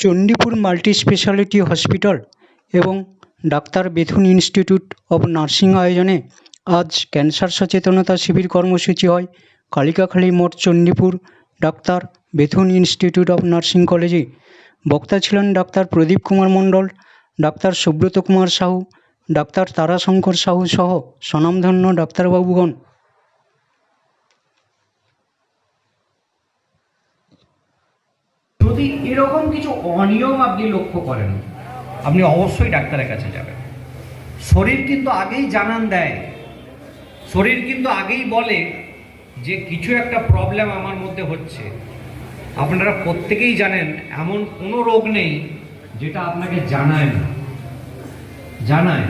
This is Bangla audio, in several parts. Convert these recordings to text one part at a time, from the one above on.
চণ্ডীপুর মাল্টি স্পেশালিটি হসপিটাল এবং doctor Bethune institute of nursing আয়োজনে আজ ক্যান্সার সচেতনতা শিবির কর্মসূচি হয়। কালিকাখালী মোড় Chandipur doctor Bethune institute of nursing কলেজে। বক্তা ছিলেন doctor Pradip Kumar Mandal, doctor Subrata Kumar Sahu, doctor Tarashankar Sahu সহ স্বনামধন্য ডাক্তারবাবুগণ। যদি এরকম কিছু অনিয়ম আপনি লক্ষ্য করেন, আপনি অবশ্যই ডাক্তারের কাছে যাবেন। শরীর কিন্তু আগেই জানান দেয়। শরীর কিন্তু আগেই বলে যে কিছু একটা প্রবলেম আমার মধ্যে হচ্ছে। আপনারা প্রত্যেকেই জানেন, এমন কোনো রোগ নেই যেটা আপনাকে জানায় না। জানায়।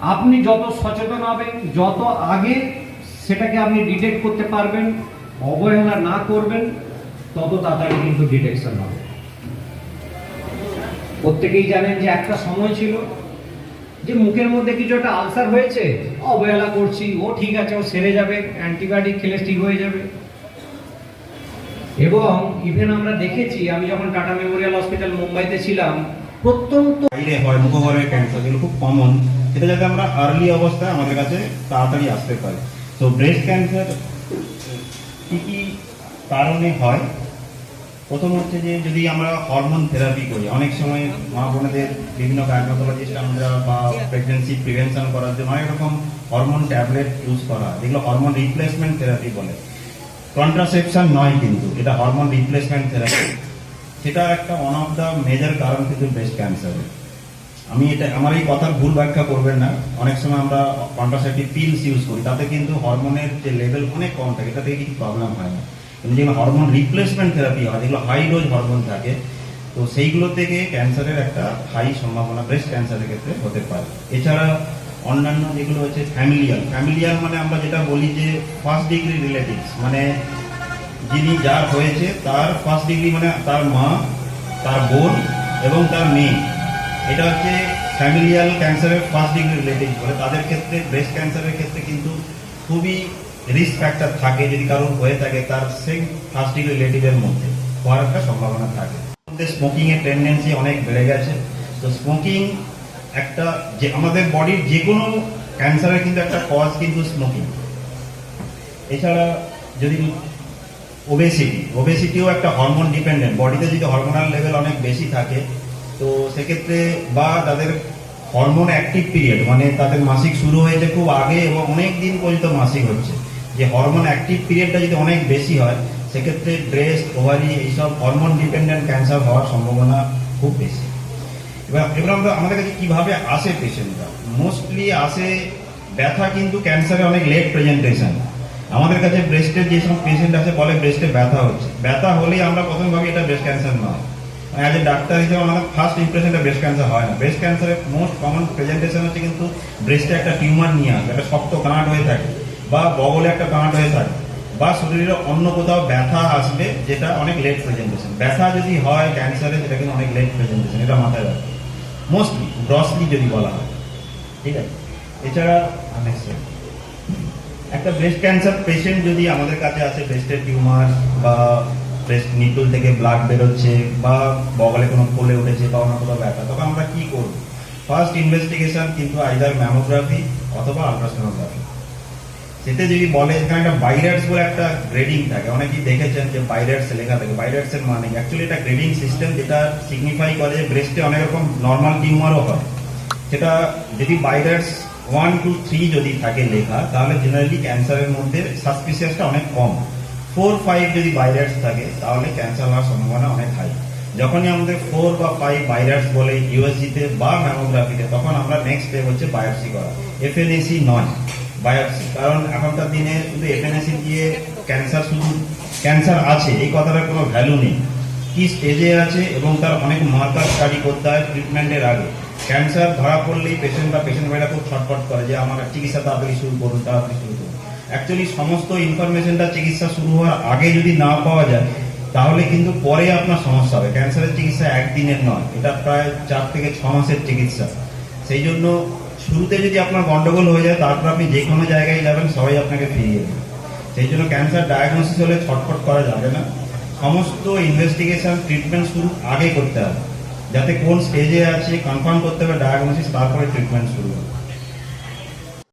আপনি যত সচেতন হবেন, যত আগে সেটাকে আপনি ডিটেক্ট করতে পারবেন, অবহেলা না করবেন তত তাড়াতাড়ি কিন্তু ডিটেকশন হবে। প্রত্যেকেই জানেন যে একটা সময় ছিল যে মুখের মধ্যে কিছু একটা আলসার হয়েছে, অবহেলা করছি, ও ঠিক আছে, ও সেরে যাবে অ্যান্টিবায়োটিক খেলে ঠিক হয়ে যাবে। এবং ইভেন আমরা দেখেছি, আমি যখন টাটা মেমোরিয়াল হসপিটাল মুম্বাইতে ছিলাম, প্রত্যন্ত বাইরে হয় মুখগহ্বরের ক্যান্সার যেগুলো খুব কমন সেটা যাতে আমরা আর্লি অবস্থায় আমাদের কাছে তাড়াতাড়ি আসতে পারি। তো ব্রেস্ট ক্যান্সার কি কি কারণে হয়? প্রথম হচ্ছে যে যদি আমরা হরমোন থেরাপি করি, অনেক সময় মা বোনেদের বিভিন্ন গাইনোকোলজিস্ট আমরা বা প্রেগনেন্সি প্রিভেনশন করার জন্য অনেক রকম হরমোন ট্যাবলেট ইউজ করা যেগুলো হরমোন রিপ্লেসমেন্ট থেরাপি বলে। কন্ট্রাসেপশন নয় কিন্তু, এটা হরমোন রিপ্লেসমেন্ট থেরাপি সেটা একটা ওয়ান অফ দ্য মেজর কারণ কিন্তু ব্রেস্ট ক্যান্সারের আমি এটা, আমার এই কথার ভুল ব্যাখ্যা করবেন না। অনেক সময় আমরা কন্ট্রাসেপটিভ পিলস ইউজ করি, তাতে কিন্তু হরমোনের যে লেভেল অনেক কম থাকে, তাতে কিছু প্রবলেম হয় না। যেগুলো হরমোন রিপ্লেসমেন্ট থেরাপি হয়, যেগুলো হাই ডোজ হরমোন থাকে, তো সেইগুলো থেকে ক্যান্সারের একটা হাই সম্ভাবনা ব্রেস্ট ক্যান্সারের ক্ষেত্রে হতে পারে। এছাড়া অন্যান্য যেগুলো হচ্ছে ফ্যামিলিয়াল ফ্যামিলিয়াল মানে আমরা যেটা বলি যে ফার্স্ট ডিগ্রি রিলেটিভস মানে যিনি যার হয়েছে, তার ফার্স্ট ডিগ্রি মানে তার মা, তার বোন এবং তার মেয়ে। এটা হচ্ছে ফ্যামিলিয়াল ক্যান্সারের ফার্স্ট ডিগ্রি রিলেটিভ বলে। তাদের ক্ষেত্রে ব্রেস্ট ক্যান্সারের ক্ষেত্রে কিন্তু খুবই রিস্ক ফ্যাক্টর থাকে যদি কারোর হয়ে থাকে, তার সেম ফার্স্ট ডিগ্রি রিলেটিভের মধ্যে হওয়ার একটা সম্ভাবনা থাকে। স্মোকিং এর টেন্ডেন্সি অনেক বেড়ে গেছে। তো স্মোকিং একটা যে আমাদের বডির যে কোনো ক্যান্সারের কিন্তু একটা কজ কিন্তু স্মোকিং এছাড়া যদি ওবেসিটি ওবেসিটিও একটা হরমোন ডিপেন্ডেন্ট বডিতে যদি হরমোনাল লেভেল অনেক বেশি থাকে, তো সেক্ষেত্রে বা তাদের হরমোন অ্যাক্টিভ পিরিয়ড মানে তাদের মাসিক শুরু হয়েছে খুব আগে এবং অনেক দিন পর্যন্ত মাসিক হচ্ছে। যে হরমোন অ্যাক্টিভ পিরিয়ডটা যদি অনেক বেশি হয়, সেক্ষেত্রে ব্রেস্ট ওভারি এইসব হরমোন ডিপেন্ডেন্ট ক্যান্সার হওয়ার সম্ভাবনা খুব বেশি। এবার এবার আমরা আমাদের কাছে কীভাবে আসে পেশেন্টরা? মোস্টলি আসে ব্যথা কিন্তু ক্যান্সারে অনেক লেট প্রেজেন্টেশন আমাদের কাছে ব্রেস্টের যেসব পেশেন্ট আছে, বলে ব্রেস্টে ব্যথা হচ্ছে। ব্যথা হলেই আমরা প্রথম ভাবি এটা ব্রেস্ট ক্যান্সার নয়। অ্যাজ এ ডাক্তার হিসেবে আমাদের ফার্স্ট ইমপ্রেশনটা ব্রেস্ট ক্যান্সার হয় না। ব্রেস্ট ক্যান্সারের মোস্ট কমন প্রেজেন্টেশন হচ্ছে কিন্তু ব্রেস্টে একটা টিউমার নিয়ে আসবে একটা শক্ত কাঁট হয়ে থাকে। বা বগলে একটা কাঁট হয়ে থাকে, বা শরীরে অন্য কোথাও ব্যথা আসবে, যেটা অনেক লেট প্রেজেন্টেশন ব্যথা যদি হয় ক্যান্সারে সেটা কিন্তু অনেক লেট প্রেজেন্টেশন এটা মাথায় রাখবে মোস্টলি গ্রসলি যদি বলা হয়, ঠিক আছে? এছাড়া একটা ব্রেস্ট ক্যান্সার পেশেন্ট যদি আমাদের কাছে আসে ব্রেস্টের টিউমার বা ব্রেস্ট নিটল থেকে ব্লাড বেরোচ্ছে, বা বগলে কোনো ফুলে উঠেছে বা অন্য কোথাও ব্যথা, তখন আমরা কী করব? ফার্স্ট ইনভেস্টিগেশন কিন্তু আইদার ম্যামোগ্রাফি অথবা আলট্রাসোনোগ্রাফি সেতে যদি বলে, এখানে একটা বাইরাটস বলে একটা গ্রেডিং থাকে। অনেকেই দেখেছেন যে বাইরাটস লেখা থাকে। বাইরাটস এর মানে অ্যাকচুয়ালি এটা গ্রেডিং সিস্টেম যেটা সিগনিফাই করে যে ব্রেস্টে অনেক রকম নর্মাল টিউমারও হয়। সেটা যদি বাইরাটস ওয়ান টু থ্রি যদি থাকে লেখা, তাহলে জেনারেলি ক্যান্সারের মধ্যে সাসপিসিয়াসটা অনেক কম। ফোর ফাইভ যদি বাইরাটস থাকে, তাহলে ক্যান্সার হওয়ার সম্ভাবনা অনেক হাই যখনই আমাদের ফোর বা ফাইভ বাইরাটস বলে ইউএসজিতে বা ম্যামোগ্রাফিতে তখন আমরা নেক্সট স্টেপ হচ্ছে বায়োপসি করা। এফএনএসি নয়। বায়োপসি কারণ এখনকার দিনে শুধু এফএনএসি দিয়ে ক্যান্সার শুধু ক্যান্সার আছে, এই কথাটার কোনো ভ্যালু নেই। কি স্টেজে আছে এবং তার অনেক মার্কার স্টাডি করতে হয় ট্রিটমেন্টের আগে। ক্যান্সার ধরা পড়লেই পেশেন্ট বা পেশেন্ট ভাইরা খুব ছটফট করে যে, আমার চিকিৎসা তাড়াতাড়ি শুরু করুন, তাড়াতাড়ি শুরু করুন। অ্যাকচুয়ালি সমস্ত ইনফরমেশনটা চিকিৎসা শুরু হওয়ার আগে যদি না পাওয়া যায়, তাহলে কিন্তু পরে আপনার সমস্যা হবে। ক্যান্সারের চিকিৎসা একদিনের নয়, এটা প্রায় চার থেকে ছ মাসের চিকিৎসা। সেই জন্য শুরুতে যদি আপনার গন্ডগোল হয়ে যায়, তারপর আপনি যে কোনো জায়গায় যাবেন, সবাই আপনাকে ফিরিয়ে দেবে। সেই জন্য ক্যান্সার ডায়াগনোসিস হলে ছটফট করা যাবে না। সমস্ত ইনভেস্টিগেশন ট্রিটমেন্ট শুরু আগে করতে হবে। যাতে কোন স্টেজে আছে কনফার্ম করতে হবে ডায়াগনোসিস তারপরে ট্রিটমেন্ট শুরু হবে।